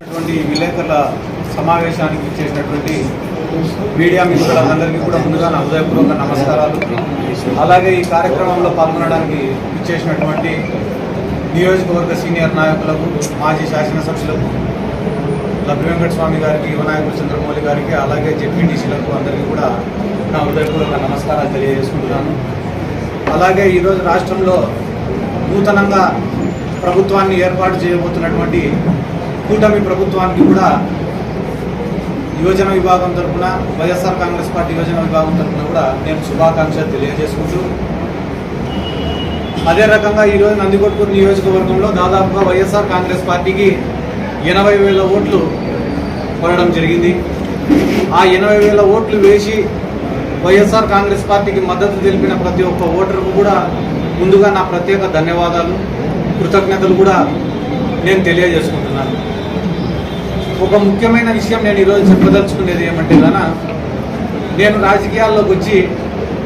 అటువంటి విలేకరుల సమావేశానికి ఇచ్చేసినటువంటి మీడియా మిత్రులందరికీ కూడా ముందుగా నా హృదయపూర్వక నమస్కారాలు. అలాగే ఈ కార్యక్రమంలో పాల్గొనడానికి ఇచ్చేసినటువంటి నియోజకవర్గ సీనియర్ నాయకులకు మాజీ శాసనసభ్యులకు లభ్య వెంకట స్వామి గారికి యువ చంద్రమౌళి గారికి అలాగే జెడ్పీటీసీలకు అందరికీ కూడా నా హృదయపూర్వక నమస్కారాలు తెలియజేసుకుంటున్నాను. అలాగే ఈరోజు రాష్ట్రంలో నూతనంగా ప్రభుత్వాన్ని ఏర్పాటు చేయబోతున్నటువంటి కూటమి ప్రభుత్వానికి కూడా యువజన విభాగం తరఫున వైఎస్ఆర్ కాంగ్రెస్ పార్టీ యువజన విభాగం తరఫున కూడా నేను శుభాకాంక్షలు తెలియజేసుకుంటూ అదే రకంగా ఈరోజు నందికొట్కూరు నియోజకవర్గంలో దాదాపుగా వైఎస్ఆర్ కాంగ్రెస్ పార్టీకి ఎనభై వేల ఓట్లు కొనడం జరిగింది. ఆ ఎనభై వేల ఓట్లు వేసి వైఎస్ఆర్ కాంగ్రెస్ పార్టీకి మద్దతు తెలిపిన ప్రతి ఒక్క ఓటరుకు కూడా ముందుగా నా ప్రత్యేక ధన్యవాదాలు కృతజ్ఞతలు కూడా నేను తెలియజేసుకుంటున్నాను. ఒక ముఖ్యమైన విషయం నేను ఈరోజు చెప్పదలుచుకునేది ఏమంటే గాన నేను రాజకీయాల్లోకి వచ్చి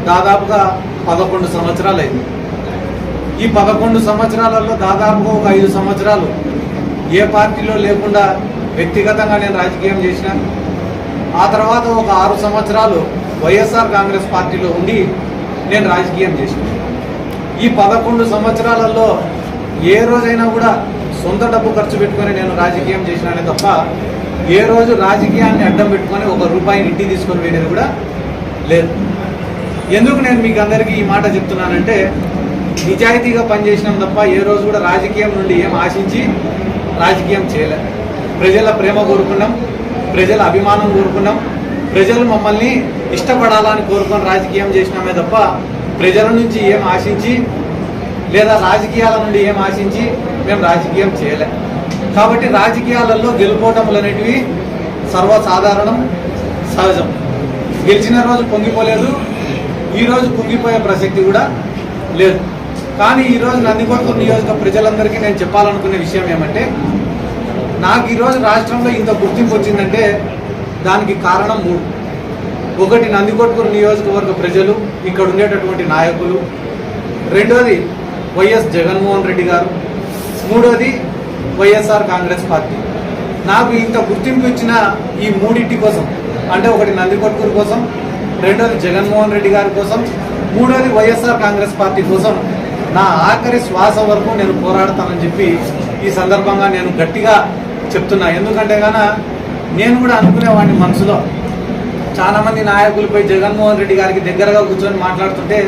దాదాపుగా పదకొండు సంవత్సరాలు అయింది ఈ పదకొండు సంవత్సరాలలో దాదాపుగా ఒక ఐదు సంవత్సరాలు ఏ పార్టీలో లేకుండా వ్యక్తిగతంగా నేను రాజకీయం చేసిన ఆ తర్వాత ఒక ఆరు సంవత్సరాలు వైఎస్ఆర్ కాంగ్రెస్ పార్టీలో ఉండి నేను రాజకీయం చేసిన. ఈ పదకొండు సంవత్సరాలలో ఏ రోజైనా కూడా సొంత డబ్బు ఖర్చు పెట్టుకొని నేను రాజకీయం చేసినానే తప్ప ఏ రోజు రాజకీయాన్ని అడ్డం పెట్టుకొని ఒక రూపాయిని ఇంటికి తీసుకొని వెళ్ళేది కూడా లేదు. ఎందుకు నేను మీకు అందరికీ ఈ మాట చెప్తున్నానంటే నిజాయితీగా పనిచేసినాం తప్ప ఏ రోజు కూడా రాజకీయం నుండి ఏం ఆశించి రాజకీయం చేయలే. ప్రజల ప్రేమ కోరుకున్నాం ప్రజల అభిమానం కోరుకున్నాం ప్రజలు మమ్మల్ని ఇష్టపడాలని కోరుకొని రాజకీయం చేసినామే తప్ప ప్రజల నుంచి ఏం ఆశించి లేదా రాజకీయాల నుండి ఏం ఆశించి మేము రాజకీయం చేయలే. కాబట్టి రాజకీయాలలో గెలుపోవటములు అనేటివి సర్వసాధారణం సహజం. గెలిచిన రోజు పొంగిపోలేదు ఈరోజు పొంగిపోయే ప్రసక్తి కూడా లేదు. కానీ ఈరోజు నందికొట్ల నియోజక ప్రజలందరికీ నేను చెప్పాలనుకునే విషయం ఏమంటే నాకు ఈరోజు రాష్ట్రంలో ఇంత గుర్తింపు వచ్చిందంటే దానికి కారణం మూడు. ఒకటి నందికొట్కూరు నియోజకవర్గ ప్రజలు ఇక్కడ ఉండేటటువంటి నాయకులు. రెండోది వైఎస్ జగన్మోహన్ రెడ్డి గారు. మూడోది వైఎస్ఆర్ కాంగ్రెస్ పార్టీ. నాకు ఇంత గుర్తింపు ఇచ్చిన ఈ మూడింటి కోసం అంటే ఒకటి నందికొట్కూరు కోసం రెండోది జగన్మోహన్ రెడ్డి గారి కోసం మూడోది వైఎస్ఆర్ కాంగ్రెస్ పార్టీ కోసం నా ఆఖరి శ్వాస వరకు నేను పోరాడతానని చెప్పి ఈ సందర్భంగా నేను గట్టిగా చెప్తున్నా. ఎందుకంటే గాన నేను కూడా అనుకునేవాడిని మనసులో. చాలామంది నాయకులపై జగన్మోహన్ రెడ్డి గారికి దగ్గరగా కూర్చొని మాట్లాడుతుంటే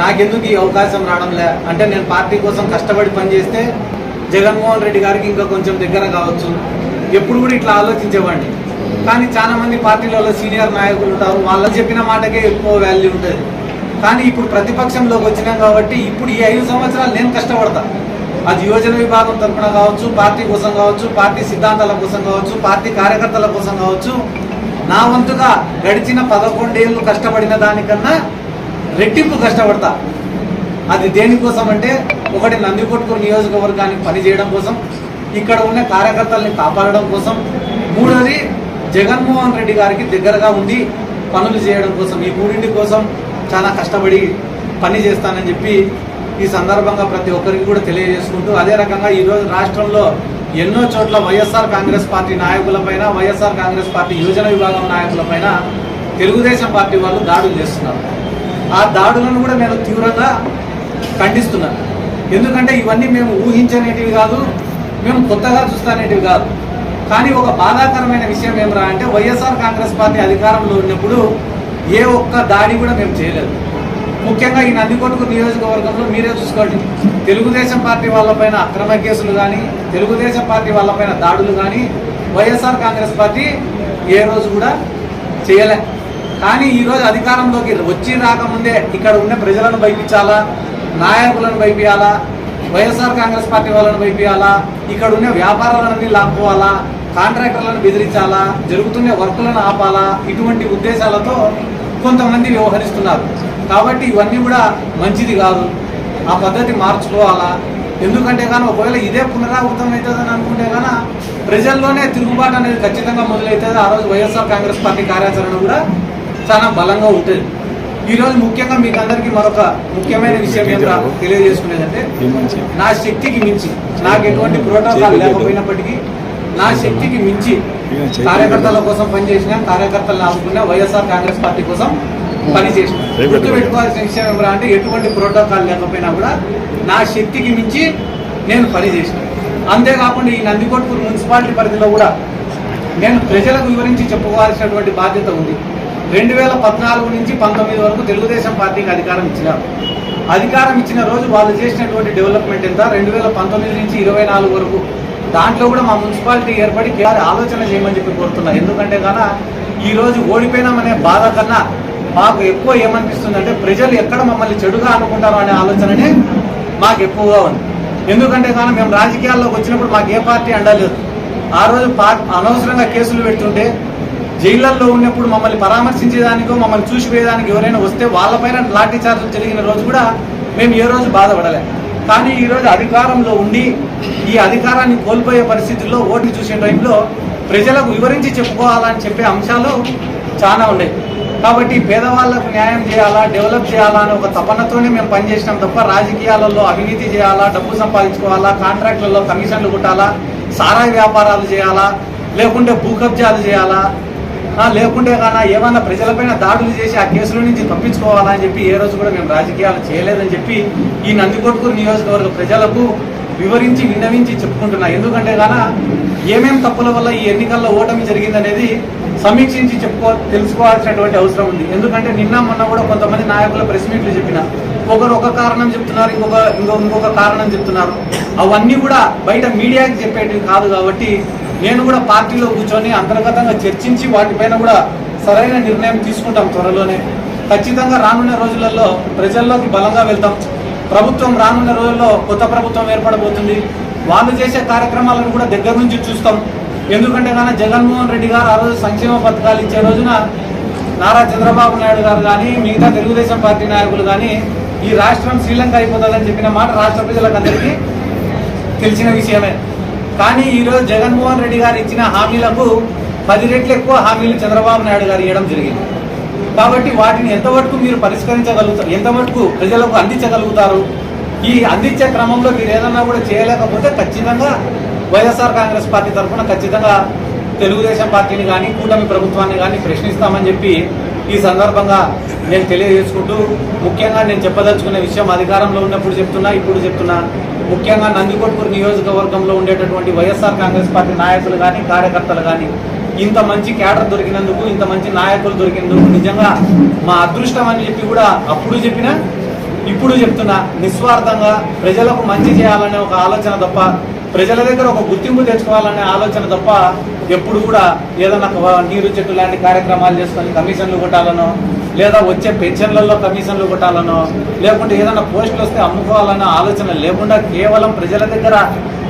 నాకెందుకు ఈ అవకాశం రావడం లే అంటే నేను పార్టీ కోసం కష్టపడి పనిచేస్తే జగన్మోహన్ రెడ్డి గారికి ఇంకా కొంచెం దగ్గర కావచ్చు. ఎప్పుడు కూడా ఇట్లా ఆలోచించేవాడిని. కానీ చాలా మంది పార్టీలలో సీనియర్ నాయకులు ఉంటారు. వాళ్ళు చెప్పిన మాటకే ఎక్కువ వాల్యూ ఉంటుంది. కానీ ఇప్పుడు ప్రతిపక్షంలోకి వచ్చినాం కాబట్టి ఇప్పుడు ఈ ఐదు సంవత్సరాలు నేను కష్టపడతా. అది యువజన విభాగం తరఫున కావచ్చు పార్టీ కోసం కావచ్చు పార్టీ సిద్ధాంతాల కోసం కావచ్చు పార్టీ కార్యకర్తల కోసం కావచ్చు నా వంతుగా గడిచిన పదకొండేళ్ళు కష్టపడిన దానికన్నా రెట్టింపు కష్టపడతా. అది దేనికోసం అంటే ఒకటి నందికొట్కూరు నియోజకవర్గానికి పనిచేయడం కోసం ఇక్కడ ఉన్న కార్యకర్తల్ని కాపాడడం కోసం మూడోది జగన్మోహన్ రెడ్డి గారికి దగ్గరగా ఉండి పనులు చేయడం కోసం ఈ మూడింటి కోసం చాలా కష్టపడి పని చేస్తానని చెప్పి ఈ సందర్భంగా ప్రతి ఒక్కరికి కూడా తెలియజేసుకుంటూ అదే రకంగా ఈరోజు రాష్ట్రంలో ఎన్నో చోట్ల వైఎస్ఆర్ కాంగ్రెస్ పార్టీ నాయకులపైన వైఎస్ఆర్ కాంగ్రెస్ పార్టీ యువజన విభాగం నాయకులపైన తెలుగుదేశం పార్టీ వాళ్ళు దాడులు చేస్తున్నారు. ఆ దాడులను కూడా నేను తీవ్రంగా ఖండిస్తున్నాను. ఎందుకంటే ఇవన్నీ మేము ఊహించనేటివి కాదు మేము కొత్తగా చూస్తానేటివి కాదు. కానీ ఒక బాధాకరమైన విషయం ఏమరా అంటే వైఎస్ఆర్ కాంగ్రెస్ పార్టీ అధికారంలో ఉన్నప్పుడు ఏ ఒక్క దాడి కూడా మేము చేయలేదు. ముఖ్యంగా ఈ నందికొట్టుకు నియోజకవర్గంలో మీరే చూసుకోండి. తెలుగుదేశం పార్టీ వాళ్ళపైన అక్రమ కేసులు కానీ తెలుగుదేశం పార్టీ వాళ్ళపైన దాడులు కానీ వైఎస్ఆర్ కాంగ్రెస్ పార్టీ ఏ రోజు కూడా చేయలే. కానీ ఈరోజు అధికారంలోకి వచ్చి రాకముందే ఇక్కడ ఉన్న ప్రజలను భయపించాలా? నాయకులను భయపించాలా? వైఎస్ఆర్ కాంగ్రెస్ పార్టీ వాళ్ళని భయపించాలా? ఇక్కడ ఉన్న వ్యాపారాలన్నీ లాక్కోవాలా? కాంట్రాక్టర్లను బెదిరించాలా? జరుగుతున్న వర్కులను ఆపాలా? ఇటువంటి ఉద్దేశాలతో కొంతమంది వ్యవహరిస్తున్నారు. కాబట్టి ఇవన్నీ కూడా మంచిది కాదు. ఆ పద్ధతి మార్చుకోవాలా? ఎందుకంటే కానీ ఒకవేళ ఇదే పునరావృతం అవుతుందని అనుకుంటే కానీ ప్రజల్లోనే తిరుగుబాటు అనేది ఖచ్చితంగా మొదలవుతుంది. ఆ రోజు వైఎస్ఆర్ కాంగ్రెస్ పార్టీ కార్యాచరణ కూడా చాలా బలంగా ఉంటుంది ఈ రోజు ముఖ్యంగా మీకు అందరికీ మరొక ముఖ్యమైన విషయం ఏం తెలియజేసుకునేదంటే నా శక్తికి మించి. నాకు ఎటువంటి ప్రోటోకాల్ లేకపోయినప్పటికీ నా శక్తికి మించి కార్యకర్తల కోసం పనిచేసిన కార్యకర్తలను ఆదుకున్న వైఎస్ఆర్ కాంగ్రెస్ పార్టీ కోసం పనిచేసిన. గుర్తు పెట్టుకోవాల్సిన విషయం ఏమరా అంటే ఎటువంటి ప్రోటోకాల్ లేకపోయినా కూడా నా శక్తికి మించి నేను పనిచేసిన. అంతేకాకుండా ఈ నందికొట్కూరు మున్సిపాలిటీ పరిధిలో కూడా నేను ప్రజలకు వివరించి చెప్పుకోవాల్సినటువంటి బాధ్యత ఉంది. రెండు వేల పద్నాలుగు నుంచి పంతొమ్మిది వరకు తెలుగుదేశం పార్టీకి అధికారం ఇచ్చినారు. అధికారం ఇచ్చిన రోజు వాళ్ళు చేసినటువంటి డెవలప్మెంట్ ఎంత? రెండు వేల పంతొమ్మిది నుంచి ఇరవై నాలుగు వరకు. దాంట్లో కూడా మా మున్సిపాలిటీ ఏర్పడి కేవలం ఆలోచన చేయమని చెప్పి కోరుతున్నా. ఎందుకంటే కన్నా ఈరోజు ఓడిపోయినామనే బాధ కన్నా మాకు ఎక్కువ ఏమనిపిస్తుంది అంటే ప్రజలు ఎక్కడ మమ్మల్ని చెడుగా అనుకుంటారో అనే ఆలోచననే మాకు ఎక్కువగా ఉంది. ఎందుకంటే కానీ మేము రాజకీయాల్లోకి వచ్చినప్పుడు మాకు ఏ పార్టీ అండలేదు. ఆ రోజు పా- అనవసరంగా కేసులు పెడుతుంటే జైళ్ళల్లో ఉన్నప్పుడు మమ్మల్ని పరామర్శించేదానికో మమ్మల్ని చూసిపోయేదానికి ఎవరైనా వస్తే వాళ్ళపైన లాఠీ చార్జీలు జరిగిన రోజు కూడా మేము ఏ రోజు బాధపడలే. కానీ ఈరోజు అధికారంలో ఉండి ఈ అధికారాన్ని కోల్పోయే పరిస్థితుల్లో ఓట్లు చూసే టైంలో ప్రజలకు వివరించి చెప్పుకోవాలని చెప్పే అంశాలు చాలా ఉన్నాయి. కాబట్టి పేదవాళ్ళకు న్యాయం చేయాలా డెవలప్ చేయాలా అనే ఒక తపనతోనే మేము పనిచేసినాం తప్ప రాజకీయాలలో అవినీతి చేయాలా డబ్బు సంపాదించుకోవాలా కాంట్రాక్టులలో కమిషన్లు కుట్టాలా సారాయి వ్యాపారాలు చేయాలా లేకుంటే భూ కబ్జాలు చేయాలా లేకుంటే కానీ ఏమన్నా ప్రజలపైన దాడులు చేసి ఆ కేసుల నుంచి తప్పించుకోవాలా అని చెప్పి ఏ రోజు కూడా మేము రాజకీయాలు చేయలేదని చెప్పి ఈ నందికొట్కూరు నియోజకవర్గ ప్రజలకు వివరించి విన్నవించి చెప్పుకుంటున్నా. ఎందుకంటే గాన ఏమేం తప్పుల వల్ల ఈ ఎన్నికల్లో ఓటమి జరిగిందనేది సమీక్షించి చెప్పుకో తెలుసుకోవాల్సినటువంటి అవసరం ఉంది. ఎందుకంటే నిన్న మొన్న కూడా కొంతమంది నాయకుల ప్రెస్ మీట్లు చెప్పిన. ఒకరు ఒక కారణం చెప్తున్నారు ఇంకొక ఇంకొక ఇంకొక కారణం చెప్తున్నారు. అవన్నీ కూడా బయట మీడియాకి చెప్పేటివి కాదు కాబట్టి నేను కూడా పార్టీలో కూర్చొని అంతర్గతంగా చర్చించి వాటిపైన కూడా సరైన నిర్ణయం తీసుకుంటాం త్వరలోనే. ఖచ్చితంగా రానున్న రోజులలో ప్రజల్లోకి బలంగా వెళ్తాం. ప్రభుత్వం రానున్న రోజుల్లో కొత్త ప్రభుత్వం ఏర్పడబోతుంది. వాళ్ళు చేసే కార్యక్రమాలను కూడా దగ్గర నుంచి చూస్తాం. ఎందుకంటే కానీ జగన్మోహన్ రెడ్డి గారు ఆ రోజు సంక్షేమ పథకాలు ఇచ్చే రోజున నారా చంద్రబాబు నాయుడు గారు కానీ మిగతా తెలుగుదేశం పార్టీ నాయకులు కానీ ఈ రాష్ట్రం శ్రీలంక అయిపోతుందని చెప్పిన మాట రాష్ట్ర ప్రజలకందరికీ తెలిసిన విషయమే. కానీ ఈరోజు జగన్మోహన్ రెడ్డి గారు ఇచ్చిన హామీలకు పది రెట్లు ఎక్కువ హామీలు చంద్రబాబు నాయుడు గారు ఇవ్వడం జరిగింది. కాబట్టి వాటిని ఎంతవరకు మీరు పరిష్కరించగలుగుతారు? ఎంతవరకు ప్రజలకు అందించగలుగుతారు? ఈ అందించే క్రమంలో మీరు ఏదన్నా కూడా చేయలేకపోతే ఖచ్చితంగా వైఎస్ఆర్ కాంగ్రెస్ పార్టీ తరఫున ఖచ్చితంగా తెలుగుదేశం పార్టీని కానీ కూటమి ప్రభుత్వాన్ని కానీ ప్రశ్నిస్తామని చెప్పి ఈ సందర్భంగా నేను తెలియజేసుకుంటూ ముఖ్యంగా నేను చెప్పదలుచుకునే విషయం అధికారంలో ఉన్నప్పుడు చెప్తున్నా ఇప్పుడు చెప్తున్నా. ముఖ్యంగా నందికొట్కూరు నియోజకవర్గంలో ఉండేటటువంటి వైఎస్ఆర్ కాంగ్రెస్ పార్టీ నాయకులు కానీ కార్యకర్తలు కానీ ఇంత మంచి క్యాడర్ దొరికినందుకు ఇంత మంచి నాయకులు దొరికినందుకు నిజంగా మా అదృష్టం అని చెప్పి కూడా అప్పుడు చెప్పినా ఇప్పుడు చెప్తున్నా నిస్వార్థంగా ప్రజలకు మంచి చేయాలనే ఒక ఆలోచన తప్ప ప్రజల దగ్గర ఒక గుర్తింపు తెచ్చుకోవాలనే ఆలోచన తప్ప ఎప్పుడు కూడా ఏదన్నా నీరు చెట్టు లాంటి కార్యక్రమాలు చేసుకొని కమిషన్లు కొట్టాలనో లేదా వచ్చే పెన్షన్లలో కమిషన్లు కొట్టాలనో లేకుంటే ఏదైనా పోస్టులు వస్తే అమ్ముకోవాలన్న ఆలోచన లేకుండా కేవలం ప్రజల దగ్గర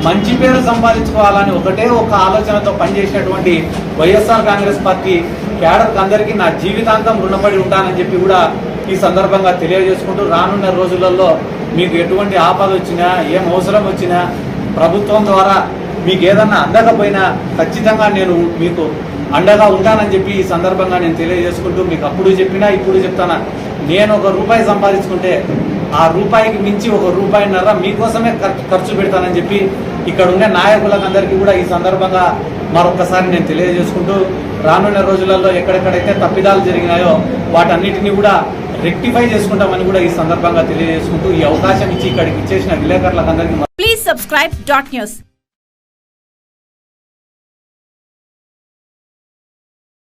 మంచి పేరు సంపాదించుకోవాలని ఒకటే ఒక ఆలోచనతో పనిచేసినటువంటి వైఎస్ఆర్ కాంగ్రెస్ పార్టీ క్యాడర్కి అందరికీ నా జీవితాంతం రుణపడి ఉంటానని చెప్పి కూడా ఈ సందర్భంగా తెలియజేసుకుంటూ రానున్న రోజులలో మీకు ఎటువంటి ఆపద వచ్చినా ఏం అవసరం వచ్చినా ప్రభుత్వం ద్వారా మీకు ఏదన్నా అందకపోయినా ఖచ్చితంగా నేను మీకు అండగా ఉంటానని చెప్పి ఈ సందర్భంగా నేను తెలియజేసుకుంటూ మీకు అప్పుడు చెప్పినా ఇప్పుడు చెప్తానా నేను ఒక రూపాయి సంపాదించుకుంటే ఆ రూపాయికి మించి ఒక రూపాయిన్నర మీకోసమే ఖర్చు పెడతానని చెప్పి ఇక్కడ ఉండే నాయకులకు అందరికీ కూడా ఈ సందర్భంగా మరొకసారి నేను తెలియజేసుకుంటూ రానున్న రోజులలో ఎక్కడెక్కడైతే తప్పిదాలు జరిగినాయో వాటన్నిటిని కూడా రెక్టిఫై చేసుకుంటామని కూడా ఈ సందర్భంగా తెలియజేసుకుంటూ ఈ అవకాశం ఇచ్చి ఇక్కడికి ఇచ్చేసిన విలేకరులకు అందరికీ Please subscribe dot.